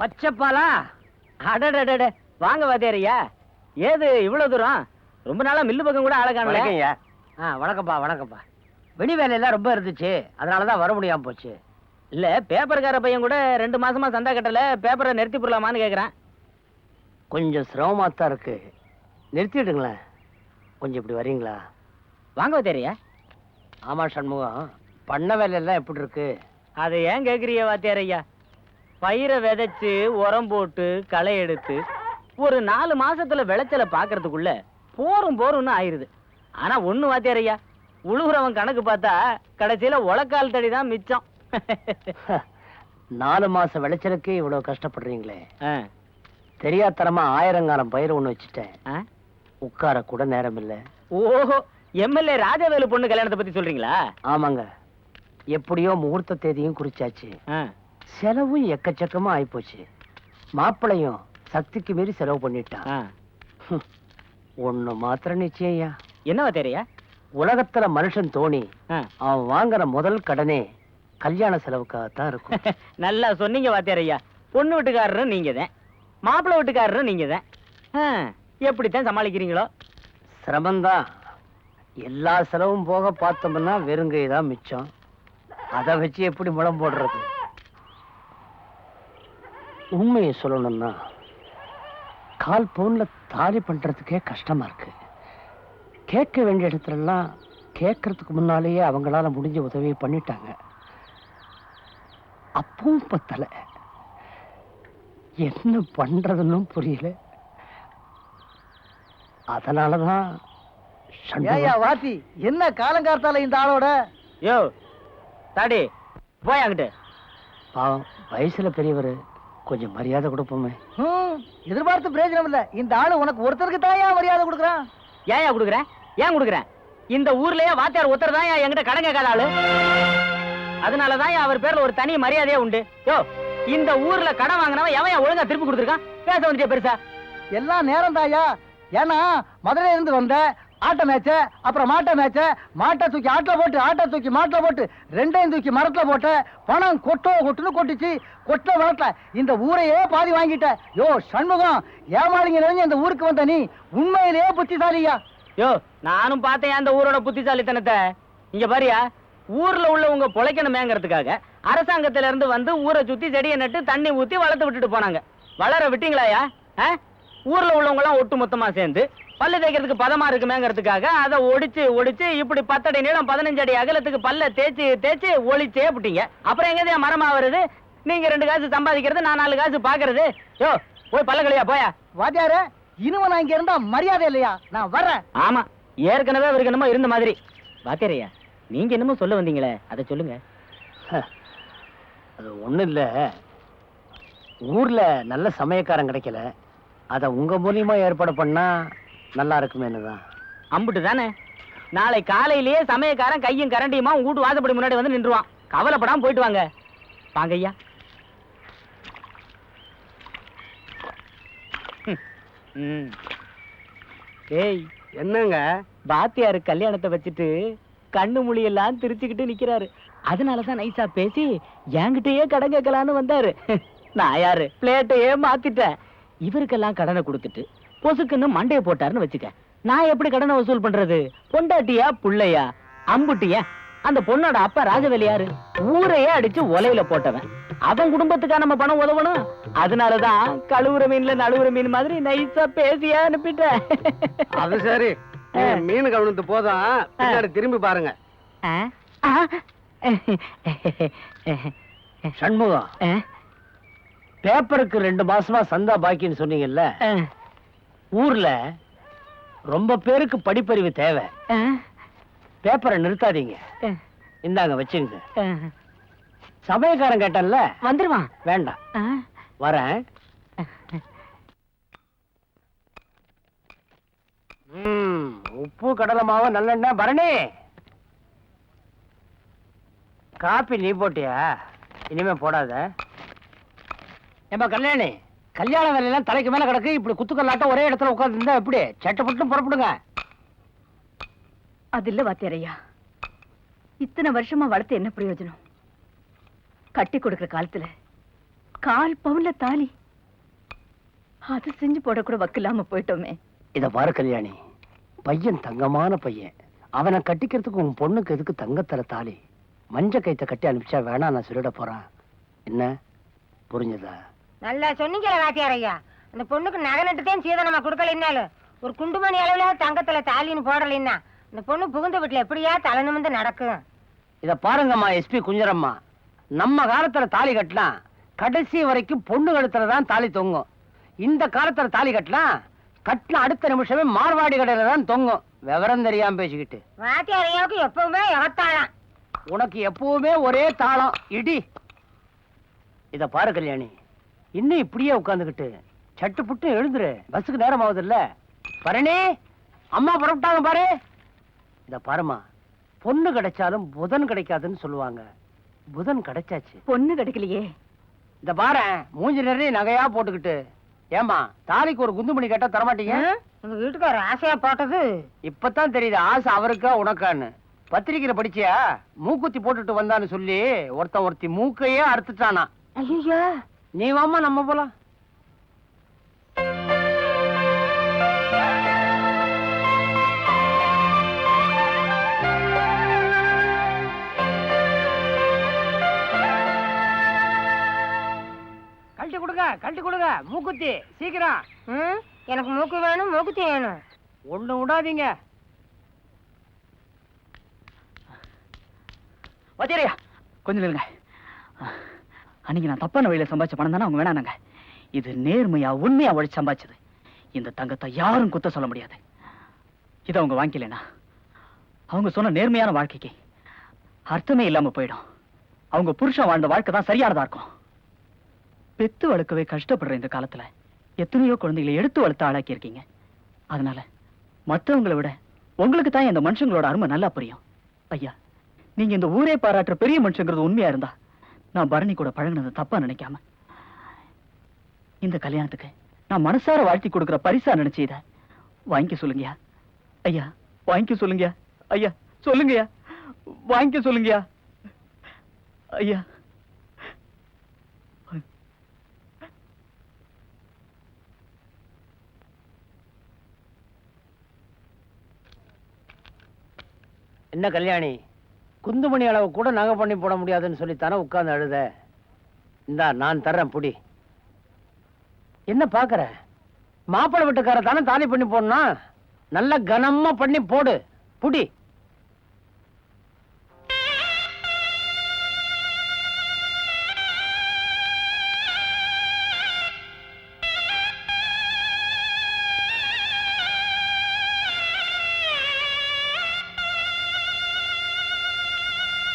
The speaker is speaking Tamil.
பச்சைப்பாலா? அடடடட. வாங்க வாத்தியாரையா. ஏது இவ்வளவு தூரம்? ரொம்ப நாளா மில்லு பக்கம் கூட ஆள காணல. வணக்கம்யா. ஆ வணக்கம்ப்பா வணக்கம்ப்பா. வெளி வேலையெல்லாம் ரொம்ப இருந்துச்சு. அதனால தான் வர முடியாம போச்சு. இல்ல பேப்பர்கார பையன் கூட ரெண்டு மாசமா சந்தா கட்டல. பேப்பரை நிறுத்தி போடலாமான்னு கேக்குறேன். கொஞ்சம் சிரமமா தான் இருக்கு. நிறுத்திடுங்களேன் கொஞ்சம் இப்படி வரீங்களா? வாங்க வாத்தியாரையா. ஆமா சண்முகம். பண்ண வேலையெல்லாம் எப்படி இருக்கு? அதை ஏன் கேக்குறீங்க வாத்தியாரையா பயிரை விதைச்சு உரம் போட்டு களை எடுத்து ஒரு நாலு மாசத்துல விளைச்சலை பாக்குறதுக்குள்ள போரும் போரும்னு ஆயிருது. ஆனா ஒண்ணு வாத்தியாரையா உழுகுறவன் கணக்கு பார்த்தா கடைசியில உலக்கால் தடி தான் மிச்சம். நாலு மாச விளைச்சலுக்கு இவ்வளவு கஷ்டப்படுறீங்களே. ஆ, தெரியாத்தனமா ஆயிரங்காலம் பயிர் ஒண்ணு வச்சுட்டேன்? உட்கார கூட நேரம் இல்ல ஓஹோ எம்எல்ஏ ராஜவேலு பொண்ணு கல்யாணத்தை பத்தி சொல்றீங்களா? ஆமாங்க. எப்படியோ முகூர்த்த தேதியும் குறிச்சாச்சு. செலவும் எக்கச்சக்கமா ஆயிப்போச்சு. மாப்பிளையும் சக்திக்கு மீறி செலவு பண்ணிட்டான். ஒண்ணு மாத்திரம் நிச்சயம்யா என்ன வாத்தியாரையா உலகத்துல மனுஷன் தோணி ஆ. அவன் வாங்குற முதல் கடனே கல்யாண செலவுக்காகத்தான் இருக்கும். நல்லா சொன்னீங்க வாத்தியாரையா பொண்ணு வீட்டுக்காரரும் நீங்க தான் மாப்பிள்ளை வீட்டுக்காரரும் நீங்க தான் எப்படித்தான் சமாளிக்கிறீங்களோ? சிரமம்தான். எல்லா செலவும் போக பார்த்தோம்னா வெறுங்கை தான் மிச்சம். அதை வச்சு எப்படி முளம் போடுறது? உண்மையை சொல்லணும்னா கால் பவுன்ல தாலி பண்றதுக்கே கஷ்டமா இருக்கு. கேட்க வேண்டிய இடத்துலலாம் கேட்கறதுக்கு முன்னாலேயே அவங்களால முடிஞ்ச உதவியை பண்ணிட்டாங்க. அப்பவும் பத்தல. என்ன பண்றதுன்னு புரியல. அதனாலதான் ஏயா வாத்தி என்ன காலங்கார்த்தால இந்த ஆளோட? யோ தாடி போய் அங்கிட்டு. பாவம் வயசுல பெரியவர் கொஞ்சம் மரியாதை கொடுப்போமே. ஹம், எதிர்பார்த்து பிரயோஜனம் இல்ல. இந்த ஆளு உனக்கு ஒருத்தருக்கு தான் ஏன் மரியாதை கொடுக்குறான். ஏன் கொடுக்குறேன்? ஏன் கொடுக்குறேன்? இந்த ஊர்லயே வாத்தியார் ஒருத்தர் தான் என்கிட்ட கடன் கேட்காத ஆளு. அதனாலதான் அவர் பேர்ல ஒரு தனி மரியாதையே உண்டு. யோ இந்த ஊர்ல கடன் வாங்கினவன் எவன் ஏன் ஒழுங்கா திருப்பி கொடுத்துருக்கான்? பேச வந்துட்டே பெருசா? எல்லாம் நேரம் தாயா ஏன்னா மதுரையில இருந்து வந்த ஆட்ட மேட்ச அப்புறம் மாட்ட மேட்ச மாட்டை தூக்கி ஆட்டில் போட்டு ஆட்டை தூக்கி மாட்டில் போட்டு ரெண்டையும் தூக்கி மரத்தில் போட்டு பணம் கொட்டோ கொட்டுன்னு கொட்டிச்சு. கொட்ட வளர்த்த இந்த ஊரையே பாதி வாங்கிட்ட. யோ சண்முகம் ஏமாளிங்க நிறைஞ்ச இந்த ஊருக்கு வந்த நீ உண்மையிலேயே புத்திசாலியா? யோ நானும் பார்த்தேன் அந்த ஊரோட புத்திசாலித்தனத்தை. இங்க பாரியா ஊர்ல உள்ளவங்க பொழைக்கணுமேங்கிறதுக்காக அரசாங்கத்தில இருந்து வந்து ஊரை சுத்தி செடியை நட்டு தண்ணி ஊத்தி வளர்த்து விட்டுட்டு போனாங்க. வளர விட்டீங்களாயா? ஆ? ஊர்ல உள்ளவங்க எல்லாம் ஒட்டு மொத்தமா சேர்ந்து பல்லு தேய்க்கிறதுக்கு பதமா இருக்குமேங்கிறதுக்காக அதை ஒடிச்சு ஒடிச்சு இப்படி பத்தடி நீளம் பதினஞ்சு அடி அகலத்துக்கு பல்ல தேய்ச்சி தேய்ச்சி ஒளிச்சே விட்டீங்க அப்புறம் எங்கேயா மரமா வருது? நீங்க ரெண்டு காசு சம்பாதிக்கிறது நான் நாலு காசு பாக்குறது. யோ போய் பல்ல கழியா போயா? வாத்தியார இனிமே நான் இங்க இருந்தா மரியாதை இல்லையா? நான் வர்றேன். ஆமா ஏற்கனவே அவருக்கு என்னமோ இருந்த மாதிரி. பாத்தியரையா நீங்க என்னமோ சொல்ல வந்தீங்களே அதை சொல்லுங்க. அது ஒண்ணும் இல்ல. ஊர்ல நல்ல சமயக்காரன் கிடைக்கல. அத உங்க மூலியமா ஏற்பாடு பண்ணா நல்லா இருக்குமேன்னு தான் அம்புட்டு தானே? நாளை காலையிலேயே சமயக்காரன் கையும் கரண்டியுமா உங்க வீட்டு வாசப்படி முன்னாடி வந்து நின்றுவான். கவலைப்படாம போயிட்டு வாங்க. வாங்க ஐயா. ஏய் என்னங்க? பாத்தியாரு கல்யாணத்தை வச்சுட்டு கண்ணு மொழியெல்லாம் திருச்சிக்கிட்டு நிக்கிறாரு. அதனாலதான் நைஸா பேசி என்கிட்டயே கடன் கேட்கலான்னு வந்தாரு. நான் யாரு? பிளேட்டையே மாத்திட்டேன். இவருக்கெல்லாம் கடனை கொடுத்துட்டு பொசுக்குன்னு மண்டைய போட்டாருன்னு வச்சுக்க. நான் எப்படி கடனை வசூல் பண்றது? பொண்டாட்டியா புள்ளையா? அம்புட்டியா? அந்த பொண்ணோட அப்பா ராஜவேலி யாரு? ஊரையே அடிச்சு ஒலையில போட்டவன். அவன் குடும்பத்துக்கா நம்ம பணம் உதவணும்? அதனாலதான் கழுவுற மீன்ல நழுவுற மீன் மாதிரி நைஸா பேசியா அனுப்பிட்டேன் அது சரி. மீன் கவனித்து போதும். பின்னாடி திரும்பி பாருங்க? சண்முகம்? பேப்பருக்கு ரெண்டு மாசமா சந்தா பாக்கின்னு சொன்னீங்கல்ல? ஊர்ல ரொம்ப பேருக்கு படிப்பறிவு தேவை? பேப்பரை நிறுத்தாதீங்க? இந்தாங்க வச்சுங்க. சமயக்காரன் கேட்டன்ல? வந்துருவான். வேண்டாம்? வரேன். உப்பு கடலை மாவு நல்லெண்ணெய் பரணி. காப்பி நீ போட்டியா? இனிமே போடாத. ஏம்பா கல்யாணி கல்யாண வேலையெல்லாம் தலைக்கு மேல கிடக்கு இப்படி குத்துக்கல்லாட்டம் ஒரே இடத்துல உட்கார்ந்து இருந்தா எப்படி சட்டப்பட்டு புறப்படுங்க. அது இல்ல வாத்தியாரையா. இத்தனை வருஷமா வளர்த்து என்ன பிரயோஜனம்? கட்டி கொடுக்கிற காலத்துல கால் பவுன்ல தாலி. அது செஞ்சு போட கூட வக்கில்லாம போயிட்டோமே. இத பாரு கல்யாணி பையன் தங்கமான பையன். அவனை கட்டிக்கிறதுக்கு உன் பொண்ணுக்கு எதுக்கு தங்கத்தல தாலி? மஞ்ச கைத்த கட்டி அனுப்பிச்சா வேணா நான் சொல்லிட போறான். என்ன? புரிஞ்சுதா? நல்லா சொன்னீங்களே வாத்தியார் ஐயா. அந்த பொண்ணுக்கு நகை நட்டுதான் சீதனமா கொடுக்கலைன்னாலும் ஒரு குண்டுமணி அளவுல தங்கத்துல தாலின்னு போடலைன்னா இந்த பொண்ணு புகுந்த வீட்டுல எப்படியா தலை நிமிந்து நடக்கும்? இத பாருங்கம்மா எஸ்பி குஞ்சரம்மா. நம்ம காலத்துல தாலி கட்டலாம் கடைசி வரைக்கும் பொண்ணு கழுத்துல தான் தாலி தொங்கும். இந்த காலத்துல தாலி கட்டலாம் கட்டின அடுத்த நிமிஷமே மார்வாடி கடையில தான் தொங்கும். விவரம் தெரியாம பேசிக்கிட்டு. வாத்தியார் ஐயாவுக்கு எப்பவுமே எவத்தாளாம் உனக்கு எப்பவுமே ஒரே தாளம். இடி. இத பாரு கல்யாணி. இன்னும் இப்படியே உட்காந்துக்கிட்டு சட்டு புட்டு எழுந்துரு. பஸ்ஸுக்கு நேரம் ஆகுது இல்ல பரணி அம்மா புறப்பட்டாங்க பாரு. இத பாருமா பொண்ணு கிடைச்சாலும் புதன் கிடைக்காதுன்னு சொல்லுவாங்க. புதன் கிடைச்சாச்சு. பொண்ணு கிடைக்கலையே. இந்த பாரு மூஞ்சி நிறைய நகையா போட்டுக்கிட்டு. ஏமா தாலிக்கு ஒரு குந்துமணி கேட்டா தரமாட்டீங்க? உங்க வீட்டுக்காரர் ஆசையா போட்டது. இப்பதான் தெரியுது ஆசை அவருக்கா உனக்கான்னு. பத்திரிக்கையில படிச்சியா? மூக்குத்தி போட்டுட்டு வந்தான்னு சொல்லி ஒருத்தன் ஒருத்தி மூக்கையே அறுத்துட்டானா. ஐயோ நீ வாமா நம்ம போலாம். கழட்டி கொடுங்க கழட்டி கொடுங்க. மூக்குத்தி சீக்கிரம். ம்? எனக்கு மூக்கு வேணும் மூக்குத்தி வேணும். ஒண்ணு விடாதீங்க. வச்சிரையா கொஞ்சம் நில்லுங்க. அன்னைக்கு நான் தப்பான வழியில சம்பாதிச்ச பணம் தானே அவங்க வேணானாங்க. இது நேர்மையா உண்மையா உழைச்சு சம்பாதிச்சது. இந்த தங்கத்தை யாரும் குத்த சொல்ல முடியாது. இதை அவங்க வாங்கிக்கலனா அவங்க சொன்ன நேர்மையான வாழ்க்கைக்கு அர்த்தமே இல்லாம போயிடும். அவங்க புருஷன் வாழ்ந்த வாழ்க்கை தான் சரியானதா இருக்கும். பெத்து வளர்க்கவே கஷ்டப்படுற இந்த காலத்துல எத்தனையோ குழந்தைகளை எடுத்து வளர்த்து ஆளாக்கி இருக்கீங்க அதனால மற்றவங்களை விட உங்களுக்கு தான் இந்த மனுஷங்களோட அருமை நல்லா புரியும். ஐயா நீங்க இந்த ஊரே பாராட்டுற பெரிய மனுஷங்கிறது உண்மையா இருந்தா நான் பரணி கூட பழகினதை தப்பா நினைக்காம. இந்த கல்யாணத்துக்கு நான் மனசார வாழ்த்தி கொடுக்கிற பரிசா நினைச்சு இத வாங்கிக்க சொல்லுங்கயா ஐயா வாங்கிக்க சொல்லுங்கயா ஐயா சொல்லுங்கயா வாங்கிக்க சொல்லுங்கயா ஐயா. என்ன கல்யாணி? குந்துமணி அளவு கூட நகை பண்ணி போட முடியாதுன்னு சொல்லித்தானே உட்காந்து அழுத. இந்தா நான் தர்றேன் புடி. என்ன பார்க்குற மாப்பிள்ளை வீட்டுக்கார தானே தாலி பண்ணி போடணும்? நல்ல கனமாக பண்ணி போடு புடி.